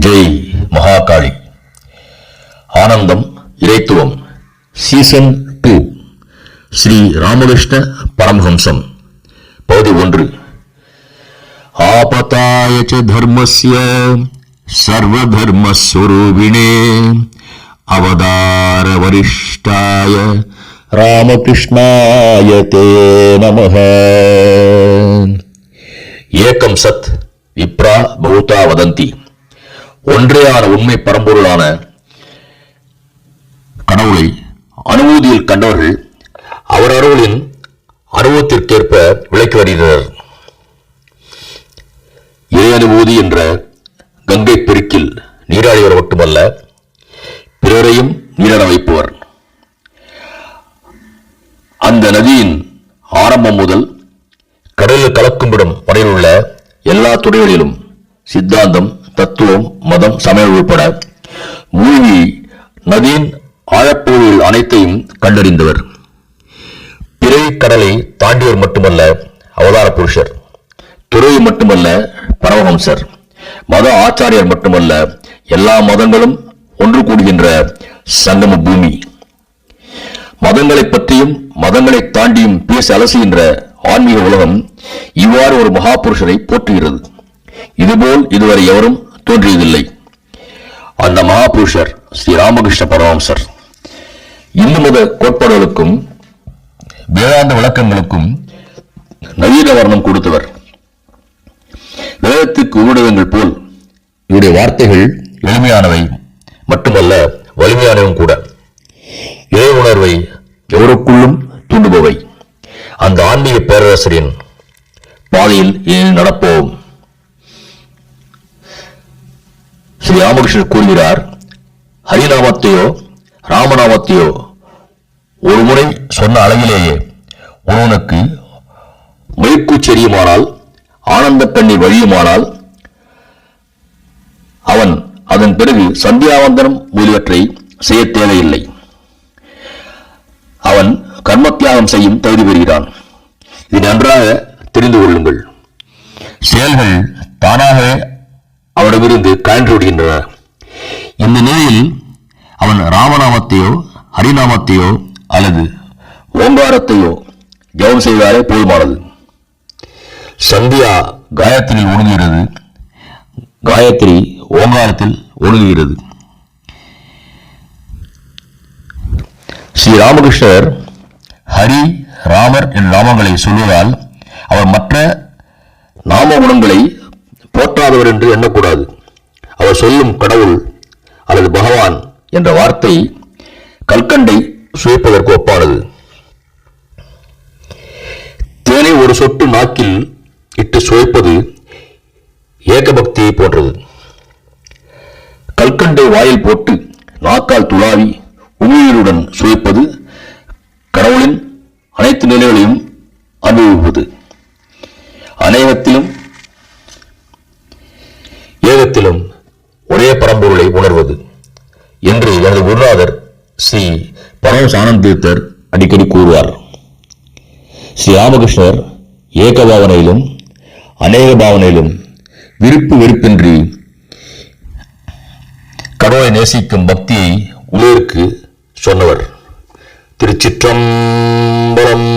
ஜெய் மகாகாளி. ஆனந்தம் இறைத்துவம் season two. Shri Ramakrishna Paramahamsa. பகுதி ஒன்று. ஆபத்தாய ச தர்மஸ்ய சர்வதர்மஸ்வரூபிணே அவதார வரிஷ்டாய ராமகிருஷ்ணாய தே நம ஏக்கம் சத் விப்ரா பௌதா வதந்தி. ஒன்றையான உண்மை பரம்பொருளான கடவுளை அனுபூதியில் கண்டவர்கள் அவர் அருளின் அனுபவத்திற்கேற்ப விளக்கி வருகிறார். இறை அனுபூதி என்ற கங்கை பெருக்கில் நீராடியவர் மட்டுமல்ல பிறரையும் நீராட வைப்பவர். அந்த நதியின் ஆரம்பம் முதல் கடலில் கலக்கும்பிடம் வரையில் உள்ள எல்லா துறைகளிலும் சித்தாந்தம் தத்துவம் மதம் சமயம் உட்பட மூழ்கி நதியின் ஆழப்பகுதியில் அனைத்தையும் கண்டறிந்தவர். பிறவி கடலை தாண்டியவர் மட்டுமல்ல அவதார புருஷர். துறவி மட்டுமல்ல பரமஹம்சர். மத ஆச்சாரியர் மட்டுமல்ல எல்லா மதங்களும் ஒன்று கூடுகின்ற சங்கம பூமி. மதங்களை பற்றியும் மதங்களை தாண்டியும் பேச அலசுகின்ற ஆன்மீக உலகம் இவ்வாறு ஒரு மகாபுருஷரை போற்றுகிறது. இதுபோல் இதுவரை எவரும் தோன்றியதில்லை. அந்த மகாபுருஷர் ஸ்ரீ ராமகிருஷ்ண பரமஹம்சர் இந்து மத கோட்பாடுகளுக்கும் வேதாந்த விளக்கங்களுக்கும் நவீன வர்ணம் கொடுத்தவர். வேதத்துக்கு ஊடகங்கள் போல் இவருடைய வார்த்தைகள் எளிமையானவை மட்டுமல்ல வலிமையானவும் கூட. இறை உணர்வை எவருக்குள்ளும் தூண்டுபவை. அந்த ஆன்மீக பேரரசரின் பாதையில் நடப்போம். ஸ்ரீ ராமகிருஷ்ணர் கூறுகிறார் ஹரிநாமத்தையோ ராமநாமத்தையோ ஒரு முறை சொன்ன அளவிலேயே ஒருவனுக்கு மயிர்கூச்செறியுமானால் ஆனந்த கண்ணீர் வழியுமானால் அவன் அதன் பிறகு சந்தியாவந்தனம் முதலியவற்றை செய்ய தேவையில்லை. அவன் கர்மத்தியாகம் செய்யும் தகுதி பெறுகிறான். இது நன்றாக தெரிந்து கொள்ளுங்கள். செயல்கள் தானாகவே அவனிடமிருந்து கழன்று விடுகின்றனர் இந்த நிலையில் அவன் ராமநாமத்தையோ ஹரிநாமத்தையோ அல்லது ஓங்காரத்தையோ ஜெபம் செய்தாலே போதுமானது. சந்தியா காயத்ரியில் ஒழுங்குகிறது. காயத்ரி ஓங்காரத்தில் ஒழுங்குகிறது. ஸ்ரீ ராமகிருஷ்ணர் ஹரி ராமர் என்ற நாமங்களை சொல்வதால் அவர் மற்ற நாம குணங்களை போற்றாதவர் என்று எண்ணக்கூடாது. சொல்லும் கடவுள் அல்லது பகவான் என்ற வார்த்தை கல்கண்டை சுவைப்பதற்கு ஒப்பானது. தேனை ஒரு சொட்டு நாக்கில் இட்டு சுவைப்பது ஏகபக்தியை போன்றது. கல்கண்டை வாயில் போட்டு நாக்கால் துளாவி உமிழ்நீருடன் சுவைப்பது கடவுளின் அனைத்து நிலைகளையும் அனுபவிப்பது. அநேகத்திலும் ஏகத்திலும் ஒரே பரம்பொருளை உணர்வது என்று எனது குருநாதர் ஸ்ரீ பரமஸ் ஆனந்த் அடிக்கடி கூறுவார். ஸ்ரீ ராமகிருஷ்ணர் ஏக பாவனையிலும் அநேக பாவனையிலும் விருப்பு வெறுப்பின்றி கடவுளை நேசிக்கும் பக்தியை உலகிற்கு சொன்னவர். திருச்சிற்றம்பலம்